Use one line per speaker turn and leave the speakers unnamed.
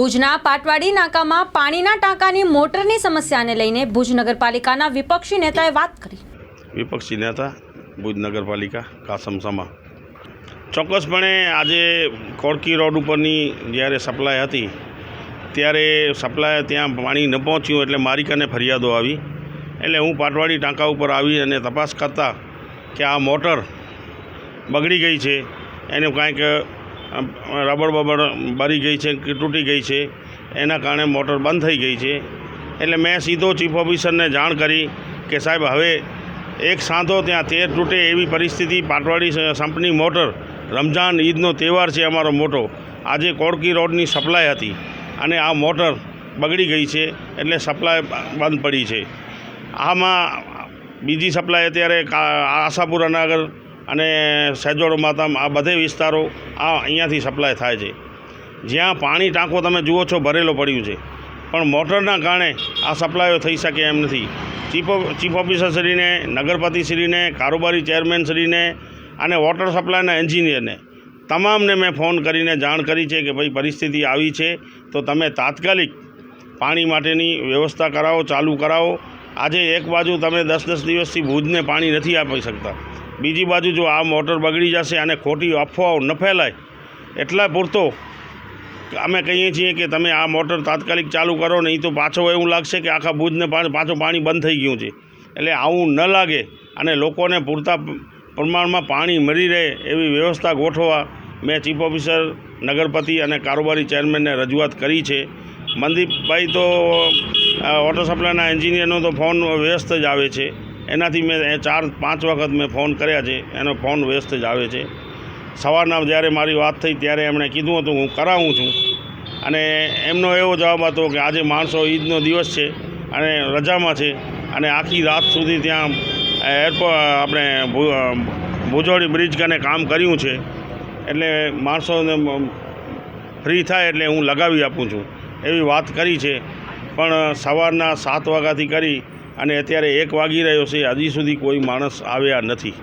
ભુજના પાટવાડી નાકામાં પાણીના ટાંકાની મોટરની સમસ્યાને લઈને ભુજ નગરપાલિકાના વિપક્ષી નેતાએ વાત કરી.
વિપક્ષી નેતા, ભુજ નગરપાલિકા, કાસમ સમા. ચોક્કસપણે આજે કોડકી રોડ ઉપરની જ્યારે સપ્લાય હતી, ત્યારે સપ્લાય ત્યાં પાણી ન પહોંચ્યું એટલે મારી કને ફરિયાદો આવી. એટલે હું પાટવાડી ટાંકા ઉપર આવી અને તપાસ કરતા કે આ મોટર બગડી ગઈ છે, એનું કાંઈક રબડ બબડ બરી ગઈ છે, કે તૂટી ગઈ છે, એના કારણે મોટર બંધ થઈ ગઈ છે. એટલે મેં સીધો ચીફ ઓફિસરને જાણ કરી કે સાહેબ, હવે એક સાંધો ત્યાં તેર તૂટે એવી પરિસ્થિતિ પાટવાડી સંપની મોટર રમઝાન ઈદનો તહેવાર છે અમારો મોટો. આજે કોડકી રોડની સપ્લાય હતી અને આ મોટર બગડી ગઈ છે, એટલે સપ્લાય બંધ પડી છે. આમાં બીજી સપ્લાય અત્યારે આશાપુરાનગર આશાપુરા અને સેજોડ માતા આ બધે વિસ્તારો આ અહીંયાથી સપ્લાય થાય છે. જ્યાં પાણી ટાંકો તમે જુઓ છો ભરેલો પડ્યું છે. પણ મોટરના કારણે આ સપ્લાયો થઈ શકે એમ નથી. ચીફ ચીફ ઓફિસરશ્રીને નગરપતિશ્રીને કારોબારી ચેરમેનશ્રીને અને વોટર સપ્લાયના એન્જિનિયરને તમામને મેં ફોન કરીને જાણ કરી છે કે ભાઈ પરિસ્થિતિ આવી છે. તો તમે તાત્કાલિક પાણી માટેની વ્યવસ્થા કરાવો, ચાલુ કરાવો. આજે એક બાજુ તમે દસ દસ દિવસથી ભુજને પાણી નથી આપી શકતા. બીજી બાજુ જો આ મોટર બગડી જશે અને ખોટી અફવાઓ ન ફેલાય. એટલા પૂરતો અમે કહીએ છીએ કે તમે આ મોટર તાત્કાલિક ચાલુ કરો, નહીં તો પાછો એવું લાગશે કે આખા ભુજને પાછું પાણી બંધ થઈ ગયું છે. એટલે આવું ન લાગે અને લોકોને પૂરતા પ્રમાણમાં પાણી મળી રહે એવી વ્યવસ્થા ગોઠવવા મેં ચીફ ઓફિસર, નગરપતિ અને કારોબારી ચેરમેનને રજૂઆત કરી છે. મનદીપભાઈ તો વોટર સપ્લાયના એન્જિનિયરનો તો ફોન વ્યસ્ત જ આવે છે. એનાથી મેં ચાર, પાંચ વખત મેં ફોન કર્યા છે, એનો ફોન વ્યસ્ત જ આવે છે. સવારના જ્યારે મારી વાત થઈ ત્યારે એમણે કીધું હતું, હું કરાવું છું. અને એમનો એવો જવાબ હતો કે આજે માણસો ઈદનો દિવસ છે અને રજામાં છે અને આખી રાત સુધી ત્યાં એરપોર્ટ આપણે ભુજોડી બ્રિજ કને કામ કર્યું છે. એટલે માણસોને ફ્રી થાય એટલે હું લગાવી આપું છું. એવી વાત કરી છે. પણ સવારના સાત વાગ્યાથી કરી અને અત્યારે એક વાગી રહ્યો છે હજી સુધી કોઈ માણસ આવ્યા નથી.